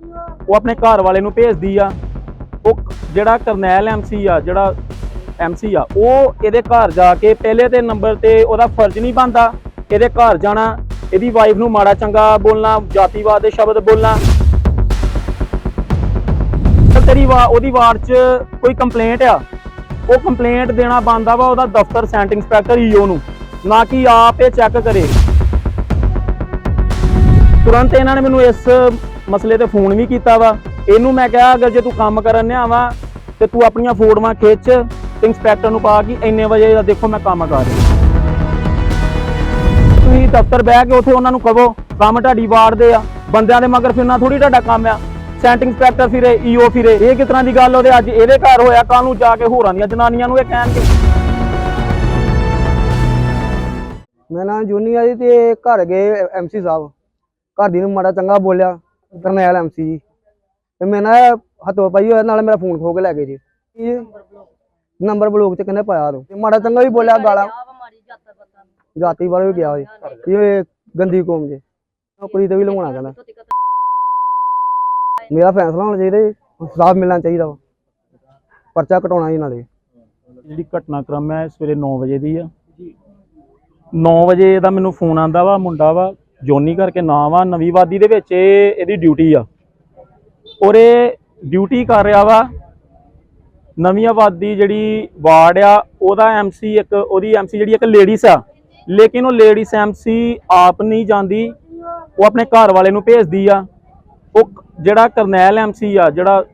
ਉਹ ਆਪਣੇ ਘਰ ਵਾਲੇ ਨੂੰ ਭੇਜਦੀ ਆ। ਉਹ ਜਿਹੜਾ ਕਰਨੈਲ ਐਮਸੀ ਆ, ਜਿਹੜਾ ਐਮਸੀ ਆ, ਉਹ ਇਹਦੇ ਘਰ ਜਾ ਕੇ ਪਹਿਲੇ ਤੇ ਨੰਬਰ ਤੇ ਉਹਦਾ ਫਰਜ਼ ਨਹੀਂ ਬਣਦਾ ਇਹਦੇ ਘਰ ਜਾਣਾ, ਇਹਦੀ ਵਾਈਫ ਨੂੰ ਮਾੜਾ ਚੰਗਾ ਬੋਲਣਾ, ਜਾਤੀਵਾਦ ਦੇ ਸ਼ਬਦ ਬੋਲਣਾ। ਤੇਰੀ ਵਾ, ਉਹਦੀ ਵਾਰ 'ਚ ਕੋਈ ਕੰਪਲੇਂਟ ਆ, ਉਹ ਕੰਪਲੇਂਟ ਦੇਣਾ ਬੰਦਾ ਵਾ ਉਹਦਾ ਦਫ਼ਤਰ ਸੈਂਟ ਇੰਸਪੈਕਟਰ ਈਓ ਨੂੰ, ਨਾ ਕਿ ਆਪ ਇਹ ਚੈੱਕ ਕਰੇ। ਤੁਰੰਤ ਇਹਨਾਂ ਨੇ ਮੈਨੂੰ ਇਸ ਮਸਲੇ ਤੇ ਫੋਨ ਵੀ ਕੀਤਾ ਵਾ। ਇਹਨੂੰ ਮੈਂ ਕਿਹਾ, ਅਗਰ ਜੇ ਤੂੰ ਕੰਮ ਕਰਨ ਨਿਆ ਵਾ, ਤੇ ਤੂੰ ਆਪਣੀਆਂ ਫੋਟੋਆਂ ਖਿੱਚ ਤੇ ਇੰਸਪੈਕਟਰ ਨੂੰ ਪਾ ਕਿ ਇੰਨੇ ਵਜੇ ਦਾ ਦੇਖੋ ਮੈਂ ਕੰਮ ਕਰ ਰਿਹਾ। ਤੁਸੀਂ ਦਫ਼ਤਰ ਬਹਿ ਕੇ ਉੱਥੇ ਉਹਨਾਂ ਨੂੰ ਕਹੋ, ਕੰਮ ਤੁਹਾਡੀ ਵਾਰਦੇ ਆ, ਬੰਦਿਆਂ ਦੇ ਮਗਰ ਫਿਰਨਾ ਥੋੜੀ ਤੁਹਾਡਾ ਕੰਮ ਆ। ਸੈਂਟ ਇੰਸਪੈਕਟਰ ਫਿਰੇ ਈਓ ਫਿਰੇ, ਇਹ ਕਿਸ ਤਰ੍ਹਾਂ ਦੀ ਗੱਲ ਉਹਦੇ ਅੱਜ ਇਹਦੇ ਘਰ ਹੋਇਆ ਕੱਲ ਨੂੰ ਜਾ ਕੇ ਹੋਰਾਂ ਦੀਆਂ ਜਨਾਨੀਆਂ ਨੂੰ ਇਹ ਕਹਿਣਗੇ ਮੇਰਾ ਨਾਮ ਜੂਨੀ ਆ ਜੀ, ਤੇ ਘਰ ਗਏ ਐਮਸੀ ਸਾਹਿਬ। ਘਰ ਦੀ ਨੂੰ ਮਾੜਾ ਚੰਗਾ ਬੋਲਿਆ। ਕਰਨੈਲ ਐਮਸੀ ਜੀ। ਤੇ ਮੈਂ ਨਾ ਹੱਥੋਂ ਪਾਈ ਹੋਇਆ ਨਾਲ ਮੇਰਾ ਫੋਨ ਖੋ ਕੇ ਲੈ ਗਏ ਜੀ। ਨੰਬਰ ਬਲੌਕ ਤੇ ਕਹਿੰਦੇ ਪਾਇਆ ਰੋ ਤੇ ਮਾੜਾ ਚੰਗਾ ਵੀ ਬੋਲਿਆ ਗਾਲਾਂ। ਜਾਤੀ ਬਾਰੇ ਵੀ ਗਿਆ ਜੀ ਇਹ ਗੰਦੀ ਕੌਮ ਜੇ। ਨੌਕਰੀ ਤੇ ਵੀ ਲਵਾਉਣਾ ਕਹਿੰਦਾ। ਮੇਰਾ ਫੈਸਲਾ ਹੋਣਾ ਚਾਹੀਦਾ ਜੀ। ਸਾਫ਼ ਮਿਲਣਾ ਚਾਹੀਦਾ ਵਾ। ਪਰਚਾ ਕਟਾਉਣਾ ਜੀ ਨਾਲੇ। ਜਿਹੜੀ ਘਟਨਾਕ੍ਰਮ ਹੈ ਸਵੇਰੇ 9 ਵਜੇ ਦੀ ਆ। 9 ਵਜੇ ਦਾ ਮੈਨੂੰ ਫੋਨ ਆਂਦਾ ਵਾ ਮੁੰਡਾ ਵਾ। ਜੋਨੀ ਕਰਕੇ ਨਾਮ ਆ, ਨਵੀਂ ਵਾਦੀ ਦੇ ਵਿੱਚ ਇਹ, ਇਹਦੀ ਡਿਊਟੀ ਆ। ਔਰ ਇਹ ਡਿਊਟੀ ਕਰ ਰਿਹਾ ਵਾ ਨਵੀਂ ਆਬਾਦੀ ਜਿਹੜੀ ਵਾਰਡ ਆ, ਉਹਦਾ ਐਮਸੀ ਇੱਕ, ਉਹਦੀ ਐਮਸੀ ਜਿਹੜੀ ਇੱਕ ਲੇਡੀਸ ਆ। ਲੇਕਿਨ ਉਹ ਲੇਡੀਸ ਐਮਸੀ ਆਪ ਨਹੀਂ ਜਾਂਦੀ, ਉਹ ਆਪਣੇ ਘਰ ਵਾਲੇ ਨੂੰ ਭੇਜਦੀ ਆ। ਉਹ ਜਿਹੜਾ ਕਰਨੈਲ ਐਮਸੀ ਆ, ਜਿਹੜਾ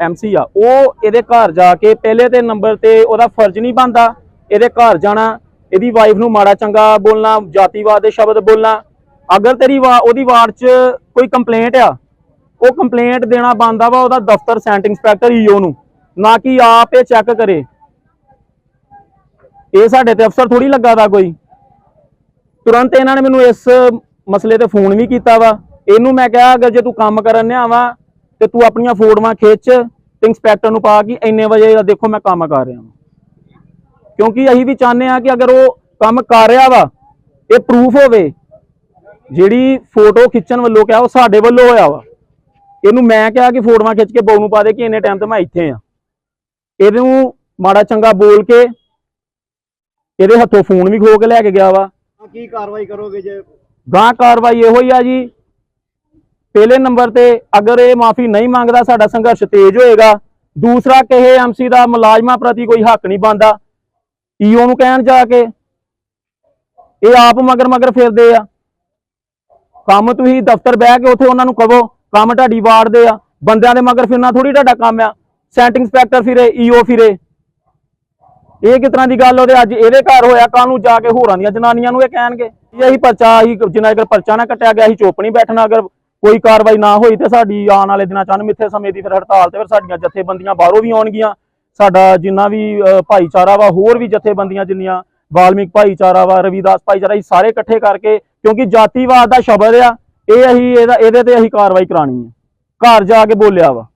ਐਮਸੀ ਆ, ਉਹ ਇਹਦੇ ਘਰ ਜਾ ਕੇ ਪਹਿਲੇ ਤੇ ਨੰਬਰ ਤੇ ਉਹਦਾ ਫਰਜ਼ ਨਹੀਂ ਬਣਦਾ, ਇਹਦੇ ਘਰ ਜਾਣਾ, ਇਹਦੀ ਵਾਈਫ ਨੂੰ ਮਾੜਾ ਚੰਗਾ ਬੋਲਣਾ, ਜਾਤੀਵਾਦ ਦੇ ਸ਼ਬਦ ਬੋਲਣਾ। ਅਗਰ ਤੇਰੀ ਵਾ, ਉਹਦੀ ਵਾਰਡ 'ਚ ਕੋਈ ਕੰਪਲੇਂਟ ਆ, ਉਹ ਕੰਪਲੇਂਟ ਦੇਣਾ ਬੰਦਾ ਵਾ ਉਹਦਾ ਦਫ਼ਤਰ ਸੈਂਟ ਇੰਸਪੈਕਟਰ ਈਓ ਨੂੰ, ਨਾ ਕਿ ਆਪ ਇਹ ਚੈੱਕ ਕਰੇ। ਇਹ ਸਾਡੇ ਤੇ ਅਫਸਰ ਥੋੜੀ ਲੱਗਾ ਦਾ ਕੋਈ। ਤੁਰੰਤ ਇਹਨਾਂ ਨੇ ਮੈਨੂੰ ਇਸ ਮਸਲੇ ਤੇ ਫੋਨ ਵੀ ਕੀਤਾ ਵਾ। ਇਹਨੂੰ ਮੈਂ ਕਿਹਾ, ਅਗਰ ਜੇ ਤੂੰ ਕੰਮ ਕਰਨ ਨਿਆ ਵਾ, ਤੇ ਤੂੰ ਆਪਣੀਆਂ ਫੋਟੋਆਂ ਖਿੱਚ ਤੇ ਇੰਸਪੈਕਟਰ ਨੂੰ ਪਾ ਕਿ ਇੰਨੇ ਵਜੇ ਦਾ ਦੇਖੋ ਮੈਂ ਕੰਮ ਕਰ ਰਿਹਾ ਹਾਂ ਕਿਉਂਕਿ ਅਸੀਂ ਵੀ ਚਾਹੁੰਦੇ ਆ ਕਿ ਅਗਰ ਉਹ ਕੰਮ ਕਰ ਰਿਹਾ ਵਾ, ਇਹ ਪ੍ਰੂਫ ਹੋਵੇ ਜਿਹੜੀ ਫੋਟੋ ਖਿੱਚਣ ਵੱਲੋਂ ਕਿਹਾ ਉਹ ਸਾਡੇ ਵੱਲੋਂ ਹੋਇਆ ਵਾ। ਇਹਨੂੰ ਮੈਂ ਕਿਹਾ ਕਿ ਫੋਟੋਆਂ ਖਿੱਚ ਕੇ ਬਹੂ ਨੂੰ ਪਾ ਦੇ ਕਿ ਇੰਨੇ ਟਾਈਮ ਤੇ ਮੈਂ ਇੱਥੇ ਆ। ਇਹਨੂੰ ਮਾੜਾ ਚੰਗਾ ਬੋਲ ਕੇ ਇਹਦੇ ਹੱਥੋਂ ਫੋਨ ਵੀ ਖੋ ਕੇ ਲੈ ਕੇ ਗਿਆ ਵਾ। ਕੀ ਕਾਰਵਾਈ ਕਰੋਗੇ ਜੇ? ਗਾਂ ਕਾਰਵਾਈ ਇਹੋ ਹੀ ਆ ਜੀ। ਪਹਿਲੇ ਨੰਬਰ ਤੇ ਅਗਰ ਇਹ ਮਾਫੀ ਨਹੀਂ ਮੰਗਦਾ ਸਾਡਾ ਸੰਘਰਸ਼ ਤੇਜ਼ ਹੋਏਗਾ। ਦੂਸਰਾ ਕਿਸੇ ਐਮਸੀ ਦਾ ਮੁਲਾਜ਼ਮਾਂ ਪ੍ਰਤੀ ਕੋਈ ਹੱਕ ਨਹੀਂ ਬੰਦਾ ਈਓ ਨੂੰ ਕਹਿਣ ਜਾ ਕੇ ਇਹ ਆਪ ਮਗਰ ਮਗਰ ਫਿਰਦੇ ਆ। ਕੰਮ ਤੁਸੀਂ ਦਫ਼ਤਰ ਬਹਿ ਕੇ ਉੱਥੇ ਉਹਨਾਂ ਨੂੰ ਕਹੋ ਕੰਮ ਤੁਹਾਡੀ ਵਾਰਡ ਆ ਬੰਦਿਆਂ ਦੇ ਮਗਰ ਫਿਰਨਾ ਥੋੜੀ ਤੁਹਾਡਾ ਕੰਮ ਆ। ਸੈਂਟ ਇੰਸਪੈਕਟਰ ਫਿਰੇ ਈਓ ਫਿਰੇ। ਇਹ ਕਿਸ ਤਰ੍ਹਾਂ ਦੀ ਗੱਲ ਉਹਦੇ? ਅੱਜ ਇਹਦੇ ਘਰ ਹੋਇਆ ਕੱਲ ਨੂੰ ਜਾ ਕੇ ਹੋਰਾਂ ਦੀਆਂ ਜਨਾਨੀਆਂ ਨੂੰ ਇਹ ਕਹਿਣਗੇ। ਇਹ ਅਸੀਂ ਪਰਚਾ ਅਸੀਂ ਜਿੰਨਾ ਅਗਰ ਪਰਚਾ ਨਾ ਕੱਟਿਆ ਗਿਆ ਅਸੀਂ ਚੁੱਪ ਨਹੀਂ ਬੈਠਣਾ। ਅਗਰ ਕੋਈ ਕਾਰਵਾਈ ਨਾ ਹੋਈ ਤੇ ਸਾਡੀ ਆਉਣ ਵਾਲੇ ਦਿਨਾਂ ਚੰਨ ਮਿੱਥੇ ਸਮੇਂ ਦੀ ਫਿਰ ਹੜਤਾਲ ਤੇ ਫਿਰ ਸਾਡੀਆਂ ਜਥੇਬੰਦੀਆਂ ਬਾਹਰੋਂ ਵੀ ਆਉਣਗੀਆਂ। ਸਾਡਾ ਜਿੰਨਾ ਵੀ ਅ, ਭਾਈਚਾਰਾ ਵਾ ਹੋਰ ਵੀ ਜਥੇਬੰਦੀਆਂ ਜਿੰਨੀਆਂ ਵਾਲਮੀਕ ਭਾਈਚਾਰਾ ਵਾ, ਰਵਿਦਾਸ ਭਾਈਚਾਰਾ, ਇਹ ਸਾਰੇ ਇਕੱਠੇ ਕਰਕੇ, ਕਿਉਂਕਿ ਜਾਤੀਵਾਦ ਦਾ ਸ਼ਬਦ ਆ, ਇਹ ਅਸੀਂ ਇਹਦਾ, ਇਹਦੇ ਤੇ ਅਸੀਂ ਕਾਰਵਾਈ ਕਰਾਣੀ ਆ। ਘਰ ਜਾ ਕੇ ਬੋਲਿਆ ਵਾ।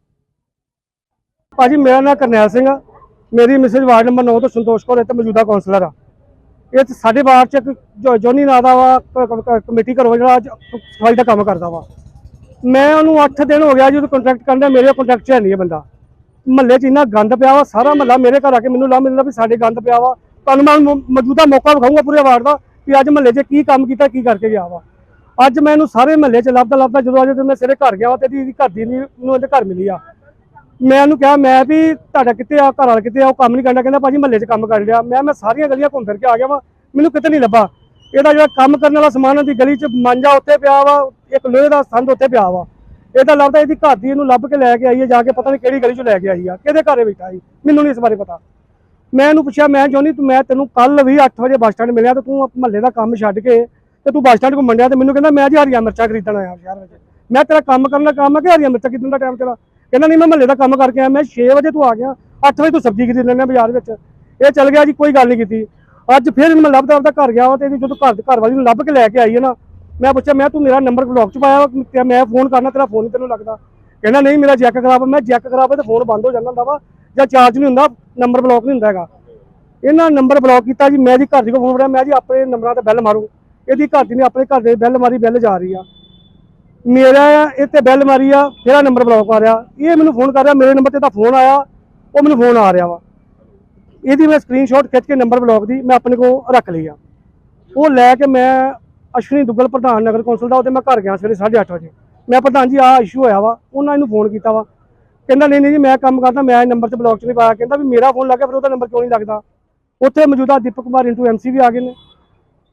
ਭਾਜੀ, ਮੇਰਾ ਨਾਮ ਕਰਨੈਲ ਸਿੰਘ ਆ। ਮੇਰੀ ਮਿਸਿਸ ਵਾਰਡ ਨੰਬਰ 9 ਤੋਂ ਸੰਤੋਸ਼ ਕੌਰ ਇੱਥੇ ਮੌਜੂਦਾ ਕਾਉਂਸਲਰ ਆ। ਇਹ ਸਾਡੇ ਵਾਰਡ ਚ ਇੱਕ ਜੋ- ਜੋਨੀ ਨਾਂ ਦਾ ਵਾ, ਕ- ਕ- ਕ- ਕਮੇਟੀ ਘਰੋਂ ਜਿਹੜਾ ਸਫ਼ਾਈ ਦਾ ਕੰਮ ਕਰਦਾ ਵਾ। ਮੈਂ ਉਹਨੂੰ 8 ਦਿਨ ਹੋ ਗਿਆ ਜਦੋਂ ਕੰਟਰੈਕਟ ਕਰਦਾ ਮੇਰੇ ਕੰਟਰੈਕਟ 'ਚ ਹੈ ਨਹੀਂ ਹੈ ਬੰਦਾ। ਮਹੱਲੇ 'ਚ ਇੰਨਾ ਗੰਦ ਪਿਆ ਵਾ, ਸਾਰਾ ਮਹੱਲਾ ਮੇਰੇ ਘਰ ਆ ਕੇ ਮੈਨੂੰ ਲਾ ਮਿਲਦਾ ਵੀ ਸਾਡੇ ਗੰਦ ਪਿਆ ਵਾ। ਤੁਹਾਨੂੰ ਮੈਂ ਮੌਜੂਦਾ ਮੌਕਾ ਵਿਖਾਊਂਗਾ ਪੂਰੇ ਵਾਰਡ ਦਾ ਵੀ ਅੱਜ ਮਹੱਲੇ 'ਚ ਕੀ ਕੰਮ ਕੀਤਾ, ਕੀ ਕਰਕੇ ਗਿਆ ਵਾ। ਅੱਜ ਮੈਂ ਇਹਨੂੰ ਸਾਰੇ ਮਹੱਲੇ 'ਚ ਲੱਭਦਾ ਲੱਭਦਾ ਜਦੋਂ ਅੱਜ ਮੈਂ ਸਿਰੇ ਘਰ ਗਿਆ ਵਾ ਤੇ ਇਹਦੀ ਇਹਦੀ ਘਰ ਦੀ ਨਹੀਂ ਨੂੰ ਇਹਦੇ ਘਰ ਮਿਲੀ ਆ। ਮੈਂ ਇਹਨੂੰ ਕਿਹਾ, ਮੈਂ ਵੀ ਤੁਹਾਡਾ ਕਿੱਥੇ ਆ, ਘਰ ਵਾਲਾ ਕਿੱਥੇ ਆ, ਉਹ ਕੰਮ ਨਹੀਂ ਕਰਨਾ, ਕਹਿੰਦਾ ਭਾਜੀ ਮਹੱਲੇ 'ਚ ਕੰਮ ਕਰ ਲਿਆ। ਮੈਂ ਮੈਂ ਸਾਰੀਆਂ ਗਲੀਆਂ ਘੁੰਮ ਫਿਰ ਕੇ ਆ ਗਿਆ ਵਾ, ਮੈਨੂੰ ਕਿਤੇ ਨਹੀਂ ਲੱਭਾ। ਇਹਦਾ ਜਿਹੜਾ ਕੰਮ ਕਰਨ ਵਾਲਾ ਸਮਾਨ ਉਹਦੀ ਗਲੀ 'ਚ ਮਾਂਜਾ ਉੱਥੇ ਪਿਆ ਵਾ, ਇੱਕ ਲੋਹੇ ਦਾ ਸੰਦ ਉੱਥੇ ਪਿਆ ਵਾ। ਇਹਦਾ ਲੱਭਦਾ ਇਹਦੀ ਘਰ ਦੀ ਇਹਨੂੰ ਲੱਭ ਕੇ ਲੈ ਕੇ ਆਈ ਹੈ ਜਾ ਕੇ ਪਤਾ ਨਹੀਂ ਕਿਹੜੀ ਗਲੀ 'ਚੋਂ ਲੈ ਕੇ ਆਈ ਆ, ਕਿਹਦੇ ਘਰੇ ਬੈਠਾ ਸੀ ਮੈਨੂੰ ਨਹੀਂ ਇਸ ਬਾਰੇ ਪਤਾ। ਮੈਂ ਇਹਨੂੰ ਪੁੱਛਿਆ, ਮੈਂ ਜੋਨੀ, ਤੂੰ, ਮੈਂ ਤੈਨੂੰ ਕੱਲ ਵੀ 8 ਵਜੇ ਬੱਸ ਸਟੈਂਡ ਮਿਲਿਆ ਤੇ ਤੂੰ ਮਹੱਲੇ ਦਾ ਕੰਮ ਛੱਡ ਕੇ ਤੇ ਤੂੰ ਬੱਸ ਸਟੈਂਡ ਘੁੰਮਣ ਡਿਆ ਤੇ ਮੈਨੂੰ ਕਹਿੰਦਾ, ਮੈਂ ਜੀ ਹਰੀਆਂ ਮਿਰਚਾਂ ਖਰੀਦਣ ਆਇਆ ਸ਼ਹਿਰ ਵਿੱਚ। ਮੈਂ ਤੇਰਾ ਕੰਮ ਕਰਨ ਦਾ ਕੰਮ ਹੈ ਕਿ ਹਰੀਆਂ ਮਿਰਚਾਂ ਖਰੀਦਣ ਦਾ ਟਾਈਮ ਤੇਰਾ? ਕਹਿੰਦਾ, ਨਹੀਂ, ਮੈਂ ਮਹੱਲੇ ਦਾ ਕੰਮ ਕਰਕੇ ਆਇਆ, ਮੈਂ 6 ਵਜੇ ਤੂੰ ਆ ਗਿਆ 8 ਵਜੇ ਤੂੰ ਸਬਜ਼ੀ ਖਰੀਦ ਲੈਣਾ ਬਾਜ਼ਾਰ ਵਿੱਚ। ਇਹ ਚੱਲ ਗਿਆ ਜੀ, ਕੋਈ ਗੱਲ ਨਹੀਂ ਕੀਤੀ। ਅੱਜ ਫਿਰ ਇਹਨੂੰ ਮੈਂ ਲੱਭਦਾ ਆਪਦਾ ਘਰ ਗਿਆ ਵਾ ਤੇ ਇਹਦੀ ਜਦੋਂ ਘਰ ਘਰ ਵਾਲੀ ਨੂੰ ਲੱਭ ਕੇ ਲੈ ਕੇ ਆਈ ਹੈ ਨਾ, ਮੈਂ ਪੁੱਛਿਆ, ਮੈਂ ਤੂੰ ਮੇਰਾ ਨੰਬਰ ਬਲੌਕ ਚ ਪਾਇਆ ਮੈਂ ਫੋਨ ਕਰਨਾ, ਤੇਰਾ ਫੋਨ ਨਹੀਂ ਤੈਨੂੰ ਲੱਗਦਾ? ਕਹਿੰਦਾ, ਨਹੀਂ, ਮੇਰਾ ਜੈਕ ਖਰਾਬ ਆ। ਮੈਂ ਜੈਕ ਖਰਾਬ ਹੈ ਤੇ ਫੋਨ ਬੰਦ ਹੋ ਜਾਂਦਾ ਹੁੰਦਾ ਵਾ। ਜਾਂ ਚਾਰਜ ਨਹੀਂ ਹੁੰਦਾ ਨੰਬਰ ਬਲੌਕ ਨਹੀਂ ਹੁੰਦਾ ਹੈਗਾ। ਇਹਨਾਂ ਨੰਬਰ ਬਲੌਕ ਕੀਤਾ ਜੀ, ਮੈਂ ਜੀ ਘਰ ਦੀ ਕੋ ਫੋਨ ਫੜਿਆ, ਮੈਂ ਜੀ ਆਪਣੇ ਨੰਬਰਾਂ ਤੇ ਬੈਲ ਮਾਰੂ। ਇਹਦੀ ਘਰ ਦੀ ਨੇ ਆਪਣੇ ਘਰ ਦੇ ਬੈਲ ਮਾਰੀ ਬੈਲ ਜਾ ਰਹੀ ਆ। ਮੇਰਾ ਇੱਥੇ ਬੈਲ ਮਾਰੀ ਆ, ਫਿਰ ਮੇਰਾ ਨੰਬਰ ਬਲੌਕ ਆ ਰਿਹਾ ਇਹ ਮੈਨੂੰ ਫੋਨ ਕਰ ਰਿਹਾ, ਮੇਰੇ ਨੰਬਰ ਤੇ ਤਾਂ ਫੋਨ ਆਇਆ, ਉਹ ਮੈਨੂੰ ਫੋਨ ਆ ਰਿਹਾ ਵਾ। ਇਹਦੀ ਮੈਂ ਸਕਰੀਨਸ਼ਾਟ ਖਿੱਚ ਕੇ ਨੰਬਰ ਬਲੌਕ ਦੀ, ਮੈਂ ਆਪਣੇ ਕੋਲ ਰੱਖ ਲਈ ਆ। ਉਹ ਲੈ ਕੇ ਮੈਂ ਅਸ਼ਵਨੀ ਦੁੱਗਲ ਪ੍ਰਧਾਨ ਨਗਰ ਕੌਂਸਲ ਦਾ ਉਹਦੇ ਮੈਂ ਘਰ ਗਿਆ ਸਵੇਰੇ 8:30 ਵਜੇ। ਮੈਂ ਪ੍ਰਧਾਨ ਜੀ, ਆਹ ਇਸ਼ੂ ਹੋਇਆ ਵਾ, ਉਹਨਾਂ ਇਹਨੂੰ ਫੋਨ ਕੀਤਾ ਵਾ। ਕਹਿੰਦਾ, ਨਹੀਂ ਨਹੀਂ ਜੀ, ਮੈਂ ਕੰਮ ਕਰਦਾ, ਮੈਂ ਇਹ ਨੰਬਰ ਤੇ ਬਲੌਕ 'ਚ ਨਹੀਂ ਪਾਇਆ ਕਹਿੰਦਾ ਵੀ ਮੇਰਾ ਫੋਨ ਲੱਗਿਆ ਫਿਰ ਉਹਦਾ ਨੰਬਰ ਕਿਉਂ ਨਹੀਂ ਲੱਗਦਾ? ਉੱਥੇ ਮੌਜੂਦਾ ਦੀਪਕ ਕੁਮਾਰ ਇੰਟੂ ਐਮਸੀ ਵੀ ਆ ਗਏ ਨੇ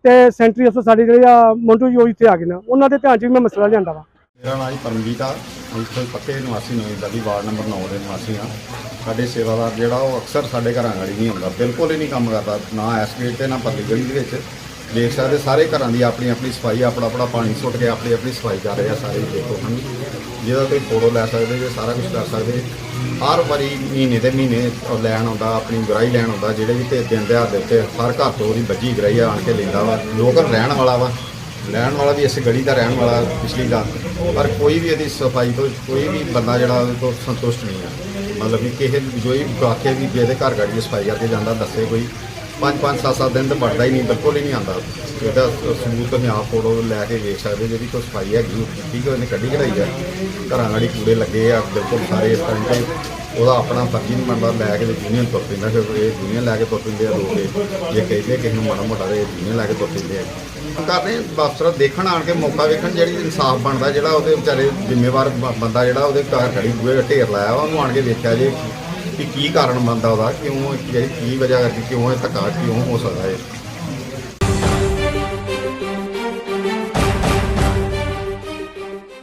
ਤੇ ਸੈਂਟਰੀ ਅਫਸਰ ਸਾਡੇ ਜਿਹੜੇ ਆ, ਮੋਂਟੂ ਜੀ, ਉਹ ਇੱਥੇ ਆ ਗਏ ਨੇ। ਉਹਨਾਂ ਦੇ ਧਿਆਨ 'ਚ ਵੀ ਮੈਂ ਮਸਲਾ ਲਿਆਂਦਾ ਵਾ। ਮੇਰਾ ਨਾਮ ਜੀ ਪਰਮਜੀਤ ਆ। ਅਸੀਂ ਇੱਥੇ ਪੱਕੇ ਨਿਵਾਸੀ ਨਵੇਂ ਗਲੀ ਵਾਰਡ ਨੰਬਰ 9 ਦੇ ਨਿਵਾਸੀ ਆ। ਸਾਡੇ ਸੇਵਾਦਾਰ ਜਿਹੜਾ ਉਹ ਅਕਸਰ ਸਾਡੇ ਘਰਾਂ ਗਾੜੀ ਨਹੀਂ ਆਉਂਦਾ, ਬਿਲਕੁਲ ਹੀ ਨਹੀਂ ਕੰਮ ਕਰਦਾ, ਨਾ ਇਸ ਗੇਟ ਤੇ ਨਾ ਪਰਲੀ ਗਲੀ ਦੇ ਵਿੱਚ। ਦੇਖ ਸਕਦੇ ਸਾਰੇ ਘਰਾਂ ਦੀ ਆਪਣੀ ਆਪਣੀ ਸਫ਼ਾਈ ਆਪਣਾ ਆਪਣਾ ਪਾਣੀ ਸੁੱਟ ਕੇ ਆਪਣੀ ਆਪਣੀ ਸਫ਼ਾਈ ਕਰ ਰਹੇ ਆ ਸਾਰੇ ਦੇਖੋ ਹਨ ਜਿਹਦਾ ਕੋਈ ਫੋਟੋ ਲੈ ਸਕਦੇ ਜੇ, ਸਾਰਾ ਕੁਝ ਕਰ ਸਕਦੇ ਹਰ ਵਾਰੀ ਮਹੀਨੇ ਦੇ ਮਹੀਨੇ ਲੈਣ ਆਉਂਦਾ, ਆਪਣੀ ਗਰਾਈ ਲੈਣ ਆਉਂਦਾ, ਜਿਹੜੇ ਵੀ ਤੇ ਦਿਨ ਦਿਹਾੜ ਦੇ ਉੱਤੇ ਹਰ ਘਰ ਤੋਂ ਉਹਦੀ ਬੱਜੀ ਗਰਾਈ ਆਣ ਕੇ ਲੈਂਦਾ ਵਾ। ਲੋਕਲ ਰਹਿਣ ਵਾਲਾ ਵਾ। ਰਹਿਣ ਵਾਲਾ ਵੀ ਇਸ ਗਲੀ ਦਾ ਰਹਿਣ ਵਾਲਾ ਪਿਛਲੀ ਦਾ ਪਰ ਕੋਈ ਵੀ ਇਹਦੀ ਸਫ਼ਾਈ ਤੋਂ, ਕੋਈ ਵੀ ਬੰਦਾ ਜਿਹੜਾ ਉਹਦੇ ਤੋਂ ਸੰਤੁਸ਼ਟ ਨਹੀਂ ਆ। ਮਤਲਬ ਕਿ ਕਿਸੇ ਨੂੰ ਜੋ ਵੀ ਵੀ ਇਹਦੇ ਘਰ ਗਾੜੀ ਦੀ ਸਫ਼ਾਈ ਕਰਕੇ ਜਾਂਦਾ, ਦੱਸੇ ਕੋਈ। ਪੰਜ ਪੰਜ ਸੱਤ ਸੱਤ ਦਿਨ ਤਾਂ ਵੜਦਾ ਹੀ ਨਹੀਂ ਬਿਲਕੁਲ ਹੀ ਨਹੀਂ ਆਉਂਦਾ। ਇਹਦਾ ਸਬੂਤ ਤੁਸੀਂ ਆਪ ਫੋਟੋ ਲੈ ਕੇ ਵੇਖ ਸਕਦੇ ਜਿਹੜੀ ਕੋਈ ਸਫ਼ਾਈ ਹੈਗੀ ਉਹ ਠੀਕ ਉਹਨੇ ਕੱਢੀ ਕਢਾਈ ਆ। ਘਰਾਂ ਗਾੜੀ ਕੂੜੇ ਲੱਗੇ ਆ ਬਿਲਕੁਲ ਸਾਰੇ ਇਸ ਤਰ੍ਹਾਂ ਤੇ ਉਹਦਾ ਆਪਣਾ ਫਰਜ਼ੀ ਨਹੀਂ ਬਣਦਾ ਲੈ ਕੇ ਯੂਨੀਅਨ ਤੁਰ ਪੈਂਦਾ ਫਿਰ ਇਹ ਯੂਨੀਅਨ ਲੈ ਕੇ ਤੁਰ ਪੈਂਦੇ ਆ ਲੋਕ। ਇਹ। ਜੇ ਕਹਿੰਦੇ ਕਿਸੇ ਨੂੰ ਮਾੜਾ ਮੋਟਾ ਤੇ ਯੂਨੀਅਨ ਲੈ ਕੇ ਤੁਰ ਪੈਂਦੇ ਆ। ਕਰ ਰਹੇ ਅਫਸਰ ਦੇਖਣ ਆਣ ਕੇ ਮੌਕਾ ਵੇਖਣ ਜਿਹੜੀ ਇਨਸਾਫ ਬਣਦਾ ਜਿਹੜਾ ਉਹਦੇ ਵਿਚਾਰੇ ਜ਼ਿੰਮੇਵਾਰ ਬ- ਬੰਦਾ ਜਿਹੜਾ ਉਹਦੇ ਘਰ ਖੜੀ ਬੂਹੇ ਢੇਰ ਲਾਇਆ ਵਾ, ਉਹਨੂੰ ਆਣ ਕੇ ਵੇਖਿਆ ਜੇ ਕਿ ਕੀ ਕਾਰਨ ਬਣਦਾ ਉਹਦਾ? ਕਿਉਂ ਕੀ ਵਜ੍ਹਾ ਕਰਕੇ ਕਿਉਂ ਇਹ ਧੱਕਾ ਕਿਉਂ ਹੋ ਸਕਦਾ ਹੈ?